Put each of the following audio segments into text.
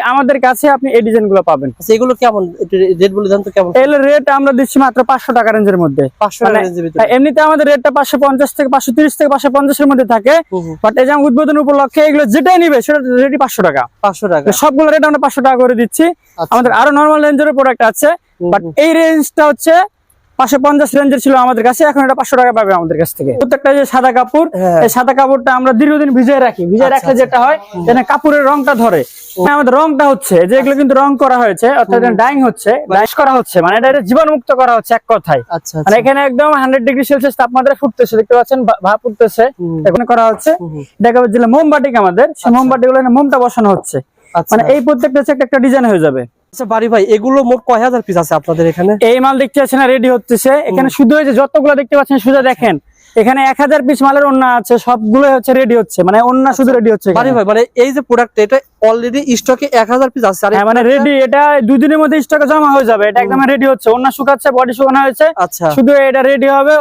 আমাদের কাছে আপনি এই ডিজাইনগুলো পাবেন। আচ্ছা এগুলো কেমন? রেট বলে দেন তো কেমন? এর রেট আমরা দিচ্ছি মাত্র পাঁচশো টাকা রেঞ্জের মধ্যে। মানে- রেঞ্জের ভিতরে। এমনিতে আমাদের রেটটা পাঁচশো পঞ্চাশ থেকে পাঁচশো তিরিশ থেকে পাঁচশো পঞ্চাশের মধ্যে থাকে। বাট এই যে উদ্বোধন উপলক্ষে এগুলো যেটাই নিবে সেটা রেটই পাঁচশো টাকা। পাঁচশো টাকা। সবগুলো রেট আমরা পাঁচশো টাকা করে দিচ্ছি। আচ্ছা। আমাদের আরও নর্মাল রেঞ্জের প্রোডাক্ট আছে। বাট। এই রেঞ্জটা হচ্ছে পাঁচশো পঞ্চাশ রেঞ্জের ছিল আমাদের কাছে এখন এটা পাঁচশো টাকা পাবে আমাদের কাছ থেকে। প্রত্যেকটা যে সাদা কাপড় হ্যাঁ। এই সাদা কাপড়টা আমরা দীর্ঘদিন ভিজিয়ে রাখি। ভিজিয়ে আচ্ছা, রাখলে আচ্ছা। যেটা হয় যেন কাপড়ের রংটা ধরে। হ্যাঁ, আমাদের রংটা হচ্ছে যে এগুলো কিন্তু রং করা হয়েছে অর্থাৎ ডাইং হচ্ছে ডাইস করা হচ্ছে মানে এটা জীবাণুমুক্ত করা হচ্ছে এক কথায়। আচ্ছা মানে এখানে একদম হান্ড্রেড ডিগ্রি সেলসিয়াস তাপমাত্রা ফুটতেছে দেখতে পাচ্ছেন ভা- ভাপ উঠতেছে এখানে করা হচ্ছে। দেখা যাচ্ছে যে মোমবাটিক আমাদের সেই মোমবাটি গুলো মোমটা বসানো হচ্ছে। মানে এই প্রত্যেকটা হচ্ছে একটা ডিজাইন হয়ে যাবে। আচ্ছা বাড়ি ভাই এগুলো মোট কয় হাজার পিস আছে আপনাদের এখানে? এই মাল দেখতে পাচ্ছেন রেডি হচ্ছে। এখানে শুধু হয়েছে যতগুলো দেখতে পাচ্ছেন শুধু দেখেন। এখানে এক হাজার পিস মালের ওন্না আছে সবগুলো হচ্ছে রেডি হচ্ছে মানে ওন্না শুধু রেডি হচ্ছে মানে এই যে প্রোডাক্ট এটা অলরেডি স্টকে এক হাজার পিস আছে আর হ্যাঁ মানে রেডি এটা দুদিনের মধ্যে স্টকে জমা হয়ে যাবে এটা একদম রেডি হচ্ছে। ওন্না শুকাচ্ছে বডি শুকানো হয়েছে। আচ্ছা। শুধু এটা রেডি হবে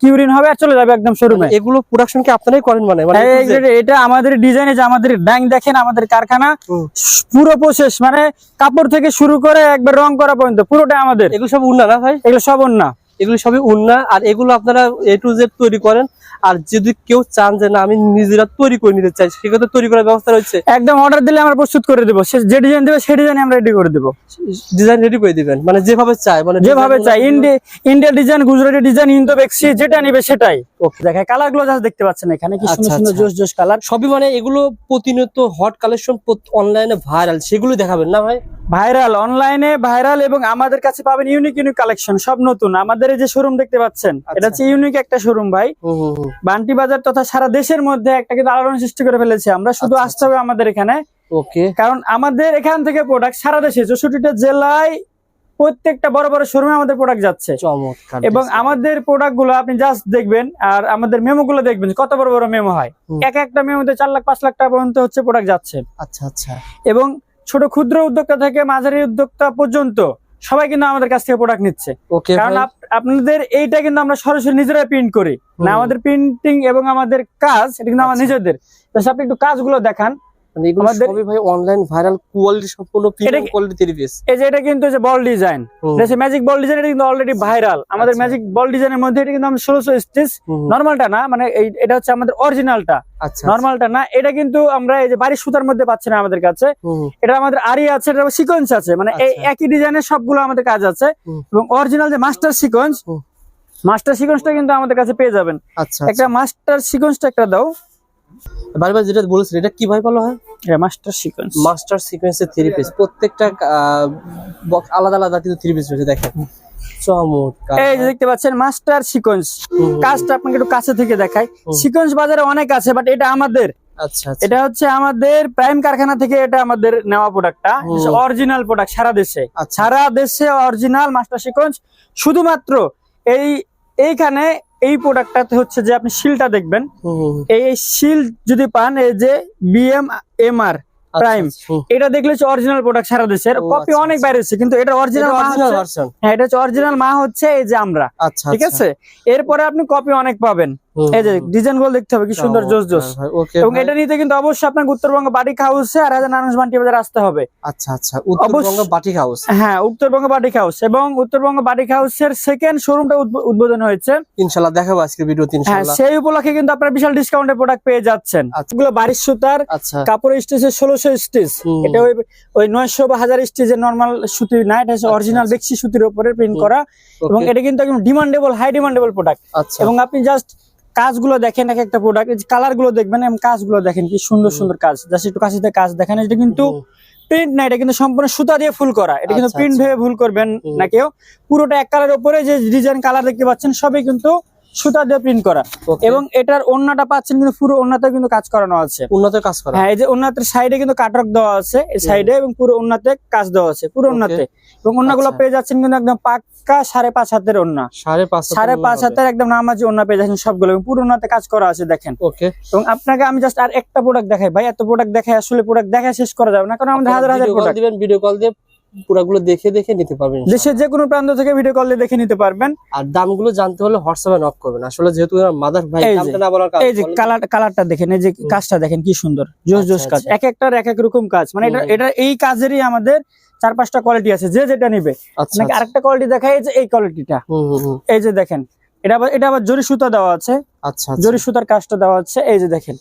কিউরিন হবে আর চলে যাবে একদম শোরুমে এগুলো প্রোডাকশন কি আপনারাই করেন মানে? মানে Z? এটা আমাদের ডিজাইনে যে আমাদের ব্যাংক দেখেন আমাদের কারখানা পুরো প্রসেস মানে কাপড় থেকে শুরু করে একবার রং করা পর্যন্ত পুরোটা আমাদের। এগুলো সব উন্না না ভাই? এগুলো সব ওন্না এগুলো সবই উন্না আর এগুলো আপনারা এ টু জেড তৈরি করেন। আর যদি কেউ চান যে না আমি নিজেরা তৈরি করে নিতে চাই সেক্ষেত্রে তৈরি করার ব্যবস্থা রয়েছে। একদম অর্ডার দিলে আমরা প্রস্তুত করে দেবো। সে যে ডিজাইন দেবে সেই ডিজাইন আমরা রেডি করে দেবো। ডিজাইন রেডি করে দিবেন। মানে যেভাবে চাই মানে যেভাবে চাই India India design Gujarati design Indo বেক্সি যেটা নিবে সেটাই। ওকে দেখায় কালারগুলো জাস্ট দেখতে পাচ্ছেন এখানে কি সুন্দর আচ্ছা, সুন্দর আচ্ছা। জোস জোস কালার সবই মানে এগুলো প্রতিনিয়ত হট কালেকশন অনলাইনে ভাইরাল সেগুলো দেখাবেন না ভাই? ভাইরাল অনলাইনে ভাইরাল এবং আমাদের কাছে পাবেন ইউনিক ইউনিক কালেকশন সব নতুন। আমাদের এই যে শোরুম দেখতে পাচ্ছেন আচ্ছা। এটা হচ্ছে ইউনিক একটা শোরুম ভাই। বান্টি বাজার তথা সারা দেশের মধ্যে একটা কিন্তু আলোড়ন সৃষ্টি করে ফেলেছি। আমরা শুধু আচ্ছা, আসতে হবে আমাদের এখানে। ওকে। কারণ আমাদের এখান থেকে প্রোডাক্ট সারা দেশে চৌষট্টিটা জেলায় প্রত্যেকটা বড় বড় শোরুমে আমাদের প্রোডাক্ট যাচ্ছে। এবং আমাদের প্রোডাক্টগুলো আপনি জাস্ট দেখবেন আর আমাদের মেমো গুলো দেখবেন কত বড় বড় মেমো হয়। এক একটা মেমোতে চার লাখ পাঁচ লাখ টাকা পর্যন্ত হচ্ছে প্রোডাক্ট যাচ্ছে। আচ্ছা আচ্ছা। এবং ছোট ক্ষুদ্র উদ্যোক্তা থেকে মাঝারি উদ্যোক্তা পর্যন্ত সবাই কিন্তু আমাদের কাছ থেকে প্রোডাক্ট নিচ্ছে। কারণ আপ- আপনাদের এইটা কিন্তু আমরা সরাসরি নিজেরাই প্রিন্ট করি। না আমাদের প্রিন্টিং এবং আমাদের কাজ এটা কিন্তু আমার আচ্ছা। নিজেদের। আপনি একটু কাজগুলো দেখান। মানে এগুলো আমাদের- সবই ভাই অনলাইন ভাইরাল কোয়ালিটি সম্পূর্ণ প্রিমিয়াম এটা- কোয়ালিটি থ্রি পিস এই যে এটা কিন্তু যে ball design magic ball design এটা কিন্তু অলরেডি ভাইরাল আমাদের আচ্ছা। ম্যাজিক বল ডিজাইনের মধ্যে এটা কিন্তু আমরা ষোলোশো স্টিচ নর্মালটা না মানে এটা হচ্ছে আমাদের অরিজিনালটা আচ্ছা না এটা কিন্তু আমরা এই যে বাড়ির সুতার মধ্যে পাচ্ছি না আমাদের কাছে। এটা আমাদের আরি আছে এটা সিকোয়েন্স আছে মানে এই আচ্ছা। একই ডিজাইনের সবগুলো আমাদের কাজ আছে। এবং অরিজিনাল যে মাস্টার সিকোয়েন্স। মাস্টার সিকোয়েন্সটা কিন্তু আমাদের কাছে পেয়ে যাবেন। আচ্ছা একটা মাস্টার সিকোয়েন্সটা একটা দাও। বারবার যেটা বলেছেন এটা কি ভাই বলা হয়? এটা মাস্টার সিকোয়েন্স মাস্টার সিকোয়েন্সের থ্রি পিস প্রত্যেকটা আলাদা আলাদা কিন্তু থ্রি পিস রয়েছে দেখেন। চমৎকার। এই যে দেখতে পাচ্ছেন মাস্টার সিকোয়েন্স কাজটা আপনাকে একটু কাছে থেকে দেখাই। সিকোয়েন্স বাজারে অনেক আছে বাট এটা আমাদের। আচ্ছা আচ্ছা। এটা হচ্ছে আমাদের প্রাইম কারখানা থেকে এটা আমাদের নেওয়া প্রোডাক্টটা। অরিজিনাল প্রোডাক্ট সারা দেশে। সারা দেশে অরিজিনাল মাস্টার সিকোয়েন্স শুধুমাত্র এই এইখানে এই প্রোডাক্টটাতে হচ্ছে যে আপনি শিলটা দেখবেন। এই শিল যদি পান এই যে বিএম এম আর আচ্ছা, প্রাইম আচ্ছা, এটা দেখলে হচ্ছে অরিজিনাল প্রোডাক্ট সারা দেশের। কপি আচ্ছা, অনেক বাইরেছে বাইরে হচ্ছে কিন্তু এটা অরিজিনাল এটা মা হচ্ছে হ্যাঁ এটা হচ্ছে অরিজিনাল মা হচ্ছে এই যে আমরা আচ্ছা ঠিক আচ্ছা। আছে? এরপরে আপনি কপি অনেক পাবেন। এই যে ডিজাইনগুলো দেখতে হবে কি সুন্দর জোস জোস। ভাই, ওকে এবং এটা নিতে কিন্তু অবশ্যই আপনাকে উত্তরবঙ্গ বাটিক হাউসে আর হাজার নারায়ণ বান্টি বাজার আসতে হবে। আচ্ছা আচ্ছা উত্তরবঙ্গ বাটিক হাউস হ্যাঁ উত্তরবঙ্গ বাটিক হাউস এবং উত্তরবঙ্গ বাটিক হাউসের সেকেন্ড শোরুমটা উদ্বোধন হয়েছে। দেখাবো আজকের ভিডিওতে হ্যাঁ সেই উপলক্ষে কিন্তু আপনারা বিশাল ডিসকাউন্টের প্রোডাক্ট পেয়ে যাচ্ছেন। আচ্ছা। এগুলো বাড়ির সুতার কাপড়ের স্টিচের ষোলোশো স্টিচ এটা ওই ওই নয়শো বা হাজার স্টিচের নর্মাল সুতি না এটা অরিজিনাল। বেক্সি সুতির উপরে প্রিন্ট করা। এবং এটা কিন্তু একদম ডিমান্ডেবল হাই ডিমান্ডেবল প্রোডাক্ট এবং আপনি জাস্ট কাজগুলো দেখেন এক একটা প্রোডাক্ট কালারগুলো দেখবেন এবং কাজগুলো দেখেন কি সুন্দর সুন্দর কাজ। জাস্ট একটু কাছে কাজ দেখেন এটা কিন্তু প্রিন্ট না এটা কিন্তু সম্পূর্ণ সুতা দিয়ে ফুল করা। এটা কিন্তু আচ্ছা, প্রিন্ট আচ্ছা। ভেবে ভুল করবেন না কেউ। পুরোটা এক কালার উপরে যে ডিজাইন কালার দেখতে পাচ্ছেন সবই কিন্তু সুতা দিয়ে প্রিন্ট করা। এবং এটার ওন্নাটা পাচ্ছেন কিন্তু পুরো ওন্নাতে কিন্তু কাজ করানো আছে। উন্নত কাজ করা। হ্যাঁ এই যে ওন্নাতের সাইডে কিন্তু কাটক দেওয়া আছে এই সাইডে এবং পুরো ওন্নাতে কাজ দেওয়া আছে পুরো. ওন্নাতে এবং ওন্নাগুলো আচ্ছা। পেয়ে যাচ্ছেন কিন্তু একদম পাক্কা সাড়ে পাঁচ হাতের ওন্না সাড়ে পাঁচ সাড়ে পাঁচ হাতের একদম নামাজি ওন্না পেয়ে যাচ্ছেন সবগুলো এবং পুরো ওন্নাতে কাজ করা আছে দেখেন। ওকে এবং আপনাকে আমি জাস্ট আর একটা প্রোডাক্ট দেখাই। ভাই এত প্রোডাক্ট দেখাই আসলে প্রোডাক্ট দেখা শেষ করা যাবে না কারণ আমাদের হাজার হাজার প্রোডাক্ট দিবেন ভিডিও কল দিয়ে পুরাগুলো দেখে দেখে নিতে পারবেন দেশের যে কোনো প্রান্ত থেকে ভিডিও কল দেখে নিতে পারবেন। আর দামগুলো জানতে হলে হোয়াটসঅ্যাপে নক করবেন। আসলে যেহেতু মাদার ভাই দামটা না বলার কারণ এই যে কালার কালারটা দেখেন এই যে কাজটা দেখেন কি সুন্দর জোস আচ্ছা, জোস কাজ। আচ্ছা। এক একটার এক এক রকম কাজ। মানে এটা এটা এই কাজেরই আমাদের চার পাঁচটা কোয়ালিটি আছে যে যেটা নিবে। আচ্ছা নাকি আরেকটা কোয়ালিটি দেখায় এই যে এই কোয়ালিটিটা। এই যে দেখেন এটা আবার এটা আবার জরি সুতা দেওয়া আছে। আচ্ছা। জরি সুতার কাজটা দেওয়া আছে এই যে দেখেন।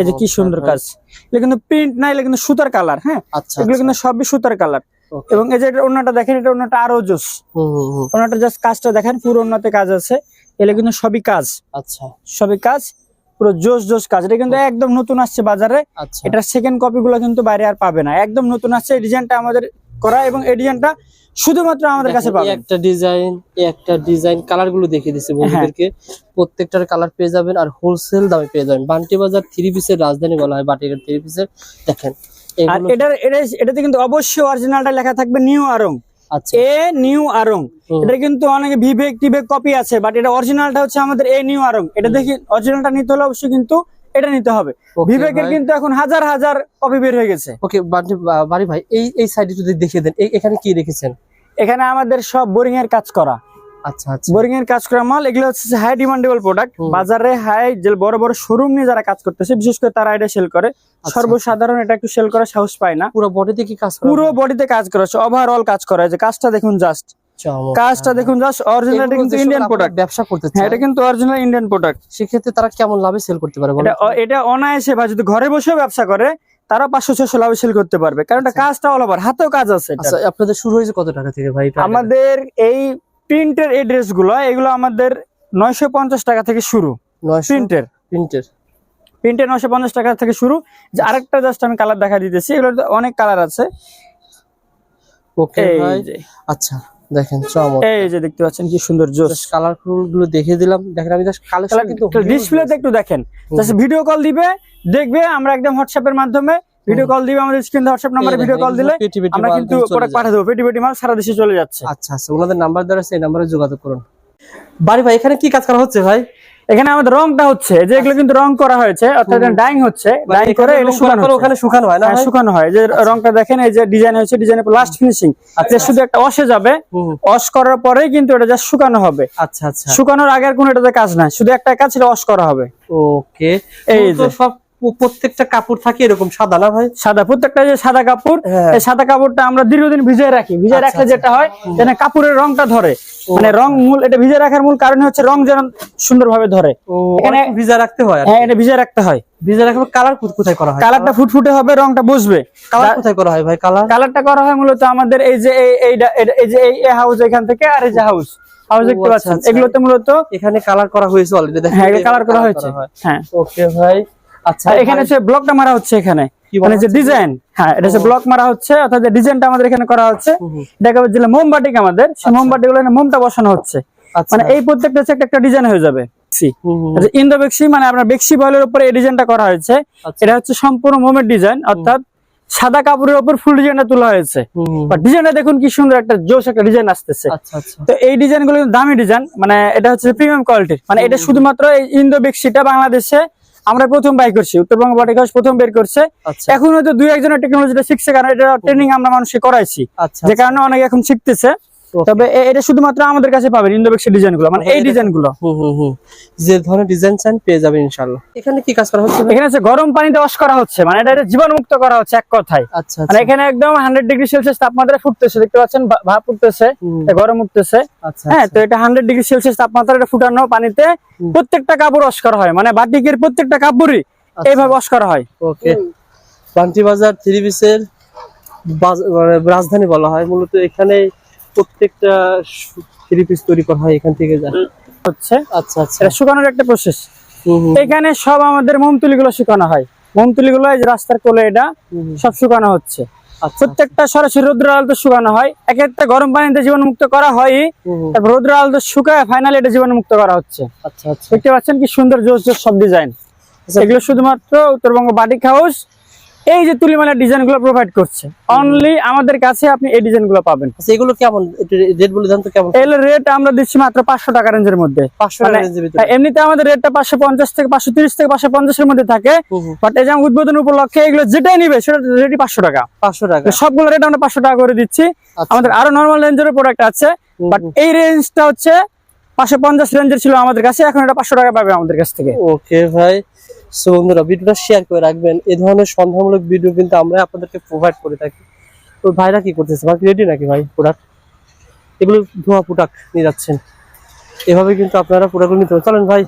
এই যে কি সুন্দর কাজ। এটা কিন্তু প্রিন্ট না এটা কিন্তু সুতার কালার হ্যাঁ? এগুলো। কিন্তু সবই সুতার কালার. এবং এই যে অন্যটা দেখেন এটা অন্যটা আরও জোস। অন্যটা জাস্ট কাজটা দেখেন পুরো অন্যতে কাজ আছে। এলে কিন্তু সবই কাজ। আচ্ছা। সবই কাজ পুরো জোস জোস কাজ। এটা কিন্তু একদম নতুন আসছে বাজারে। এটা সেকেন্ড কপি গুলো কিন্তু বাইরে আর পাবে না। একদম নতুন আসছে এই ডিজাইনটা আমাদের করা এবং এই ডিজাইনটা শুধুমাত্র আমাদের কাছে পাবেন। একটা ডিজাইন একটা ডিজাইন কালারগুলো দেখিয়ে দিচ্ছি বন্ধুদেরকে। প্রত্যেকটার কালার পেয়ে যাবেন আর হোলসেল দামে পেয়ে যাবেন। বান্টি বাজার থ্রি পিসের রাজধানী বলা হয় বাটিকের থ্রি পিসের দেখেন আর এটার এটাতে কিন্তু অবশ্যই অরিজিনালটা লেখা থাকবে নিউ আরং এ নিউ আরং এটা কিন্তু অনেকে ভিভেক টিভেক কপি আছে বাট এটা অরিজিনালটা হচ্ছে আমাদের এ নিউ আরং এটা দেখি অরিজিনালটা নিতে হলে অবশ্যই কিন্তু এটা নিতে হবে। বিবেকের কিন্তু এখন হাজার হাজার কপি বের হয়ে গেছে। ওকে বাড়ি ভাই এই এই সাইডে যদি দেখিয়ে দেন এখানে কি রেখেছেন? এখানে আমাদের সব বোরিং এর কাজ করা। আচ্ছা আচ্ছা। বোরিং এর কাজ করা মাল এগুলো হচ্ছে হাই ডিমান্ডেবল প্রোডাক্ট বাজারে হাই যে বড় বড় শোরুম নিয়ে যারা কাজ করতেছে বিশেষ করে তারা এটা সেল করে। আচ্ছা। সর্বসাধারণ এটা একটু সেল করার সাহস পায় না। পুরো বডিতে কি কাজ পুরো? বডিতে কাজ করা ওভারঅল কাজ করা হয়েছে কাজটা দেখুন জাস্ট কাজটা দেখুন জাস্ট অরিজিনাল কিন্তু ইন্ডিয়ান প্রোডাক্ট ব্যবসা করতে হ্যাঁ এটা কিন্তু অরিজিনাল ইন্ডিয়ান প্রোডাক্ট সেক্ষেত্রে তারা কেমন লাভে সেল করতে পারে এটা অনায়াসে বা যদি ঘরে বসেও ব্যবসা করে তারা পাঁচশো ছশো লাভে সেল করতে পারবে। কারণ এটা। কাজটা অল ওভার হাতেও কাজ আছে আপনাদের শুরু হয়েছে কত টাকা থেকে ভাই আমাদের এই প্রিন্টের এই ড্রেসগুলো এগুলো আমাদের নয়শো পঞ্চাশ টাকা থেকে শুরু। প্রিন্টের। প্রিন্টের। প্রিন্টের নয়শো পঞ্চাশ টাকা থেকে শুরু। যে আরেকটা জাস্ট আমি কালার দেখা দিতেছি এগুলোর তো অনেক কালার আছে। ওকে আচ্ছা দেখেন এই যে দেখতে পাচ্ছেন কি সুন্দর জোস। কালারফুলগুলো দেখে দিলাম। দেখেন আমি জাস্ট কালেকশন কিন্তু ডিসপ্লেতে একটু দেখেন। জাস্ট ভিডিও কল দিবে দেখবে আমরা একদম হোয়াটসঅ্যাপের মাধ্যমে ভিডিও কল দিবে আমাদের স্ক্রিন হোয়াটসঅ্যাপ নাম্বারে ভিডিও কল দিলে আমরা কিন্তু প্রোডাক্ট। পাঠিয়ে দেবো। পেটি পেটি মাল সারা দেশে চলে যাচ্ছে। আচ্ছা আচ্ছা ওনাদের নাম্বার আছে এই নাম্বারে যোগাযোগ করুন। বাড়ি ভাই এখানে কি কাজ করা হচ্ছে ভাই? এখানে আমাদের রংটা হচ্ছে যে এগুলো কিন্তু রং করা হয়েছে অর্থাৎ। ডাইং হচ্ছে মানে ডাইং করে এখানে এটা শুকানো পরে হচ্ছে। ওখানে শুকানো হয় না হ্যাঁ? শুকানো হয়। যে রংটা দেখেন এই যে ডিজাইন হয়েছে ডিজাইনের লাস্ট ফিনিশিং আচ্ছা। শুধু একটা অসে যাবে অস করার পরেই কিন্তু এটা জাস্ট শুকানো হবে। আচ্ছা আচ্ছা। শুকানোর আগে আর কোনো এটাতে কাজ নাই শুধু একটা কাজ সেটা অস করা হবে। ওকে। এই যে। সব প্রত্যেকটা কাপড় থাকে এরকম সাদা না ভাই? সাদা প্রত্যেকটা যে সাদা কাপড় হ্যাঁ। এই সাদা কাপড়টা আমরা দীর্ঘদিন ভিজিয়ে রাখি। ভিজিয়ে আচ্ছা, রাখলে আচ্ছা। যেটা হয় যেন কাপড়ের রংটা ধরে। মানে রং মূল এটা ভিজিয়ে রাখার মূল কারণ হচ্ছে রং যেন সুন্দরভাবে ধরে। এখানে- ভিজা রাখতে হয় হ্যাঁ এটা ভিজিয়ে রাখতে হয়। ভিজা রাখার কালার কোথায় করা হয়? কালারটা ফুটফুটে হবে রংটা বসবে। কালার কোথায় করা হয় ভাই কালার? কালারটা করা হয় মূলত আমাদের এই যে এই এই যে এই হাউস এখান থেকে আর এই যে হাউস হাউস দেখতে আচ্ছা, পাচ্ছেন। এগুলোতে মূলত এখানে কালার করা হয়েছে অলরেডি হ্যাঁ কালার করা হয়েছে। হ্যাঁ। ওকে ভাই। আচ্ছা এখানে হচ্ছে ব্লকটা মারা হচ্ছে এখানে মানে যে ডিজাইন হ্যাঁ এটা হচ্ছে ব্লক মারা হচ্ছে অর্থাৎ যে ডিজাইনটা আমাদের এখানে করা হচ্ছে হুম, হুম। দেখা যাচ্ছে যে মোমবাটিক আমাদের সেই মোমবাটি গুলো মোমটা বসানো হচ্ছে। আচ্ছা। মানে এই প্রত্যেকটা হচ্ছে একটা একটা ডিজাইন হয়ে যাবে। সি হুম, হুম, ইন্দো বেক্সি মানে আপনার বেক্সি বয়েলের উপরে এই ডিজাইনটা করা হয়েছে। আচ্ছা। এটা হচ্ছে সম্পূর্ণ মোমের ডিজাইন অর্থাৎ সাদা কাপড়ের উপর ফুল ডিজাইনটা তোলা হয়েছে। ডিজাইনটা দেখুন কি সুন্দর একটা জোশ একটা ডিজাইন আসতেছে। আচ্ছা আচ্ছা। তো এই ডিজাইনগুলো দামি ডিজাইন মানে এটা হচ্ছে প্রিমিয়াম কোয়ালিটির মানে এটা শুধুমাত্র এই ইন্দো বেক্সিটা বাংলাদেশে আমরা প্রথম বাই করছি। উত্তরবঙ্গ বাটিক হাউস প্রথম বের করছে। আচ্ছা। এখন হয়তো দুই একজনের টেকনোলজিটা শিখছে কারণ এটা ট্রেনিং আমরা মানুষকে করাইছি। আচ্ছা যে কারণে অনেকে এখন শিখতেছে. তবে এটা শুধুমাত্র আমাদের কাছে পাবেন ইন্দোবেক্সের ডিজাইনগুলো মানে এই এটা- ডিজাইনগুলো। হুম, হুম, হুম। যে ধরনের ডিজাইন চান পেয়ে যাবেন ইনশাআল্লাহ। এখানে কি কাজ করা হচ্ছে? এখানে হচ্ছে গরম পানিতে ওয়াশ করা হচ্ছে মানে এটা জীবাণুমুক্ত করা হচ্ছে এক কথায়। আচ্ছা মানে আচ্ছা এখানে একদম হান্ড্রেড ডিগ্রি সেলসিয়াস তাপমাত্রায় ফুটতেছে দেখতে পাচ্ছেন ভাপ উঠতেছে গরম উঠতেছে। আচ্ছা হ্যাঁ আচ্ছা। তো এটা হান্ড্রেড ডিগ্রি সেলসিয়াস তাপমাত্রা এটা ফুটানো পানিতে প্রত্যেকটা কাপড় ওয়াশ করা হয় মানে বাটিকের প্রত্যেকটা কাপড়ই আচ্ছা। এইভাবে ওয়াশ করা হয়। ওকে পান্টি বাজার থ্রি পিসের মানে রাজধানী বলা হয় মূলত এখানে প্রত্যেকটা থ্রি পিস তৈরি করা হয় এখান থেকে হচ্ছে? আচ্ছা আচ্ছা। এটা শুকানোর একটা প্রসেস এখানে সব আমাদের মোমতুলি গুলো শুকানো হয়। মোমতুলি গুলো এই যে রাস্তার কোলে এটা। সব শুকানো হচ্ছে। আচ্ছা প্রত্যেকটা সরাসরি রোদ্র আলোতে শুকানো হয়। এক একটা গরম পানিতে জীবন মুক্ত করা হয়। তারপর রোদ্র আলোতে শুকায় ফাইনালি এটা জীবন মুক্ত করা হচ্ছে। আচ্ছা আচ্ছা। দেখতে পাচ্ছেন কি সুন্দর জোস জোস সব ডিজাইন আচ্ছা। এগুলো শুধুমাত্র উত্তরবঙ্গ বাটিক হাউস এই যে তুলিমালার ডিজাইনগুলো প্রোভাইড করছে। অনলি আমাদের কাছে আপনি এই ডিজাইনগুলো পাবেন। আচ্ছা এগুলো কেমন? রেট বলে দেন তো কেমন? এর রেট আমরা দিচ্ছি মাত্র পাঁচশো টাকা রেঞ্জের মধ্যে। পাঁচশো মানে- রেঞ্জের ভিতরে। হ্যাঁ, এমনিতে আমাদের রেটটা পাঁচশো পঞ্চাশ থেকে পাঁচশো তিরিশ থেকে পাঁচশো পঞ্চাশের মধ্যে থাকে। বাট এই যে উদ্বোধন উপলক্ষে এগুলো যেটাই নিবে সেটা রেটই পাঁচশো টাকা। পাঁচশো টাকা। তো সবগুলো রেট আমরা পাঁচশো টাকা করে দিচ্ছি। আচ্ছা। আমাদের আরও নর্মাল রেঞ্জের প্রোডাক্ট আছে। বাট। এই রেঞ্জটা হচ্ছে পাঁচশো পঞ্চাশ রেঞ্জের ছিল আমাদের কাছে এখন এটা পাঁচশো টাকা পাবে আমাদের কাছ থেকে। ওকে ভাই। সো বন্ধুরা, ভিডিওটা শেয়ার করে রাখবেন। এ ধরনের সন্ধানমূলক ভিডিও কিন্তু আমরা আপনাদেরকে প্রোভাইড করে থাকি। তো ভাইরা কি করতেছে? ভাই রেডি নাকি ভাই প্রোডাক্ট এগুলো ধোয়া প্রোডাক্ট নিয়ে যাচ্ছেন। এভাবে কিন্তু আপনারা প্রোডাক্টগুলো নিতে চলেন ভাই।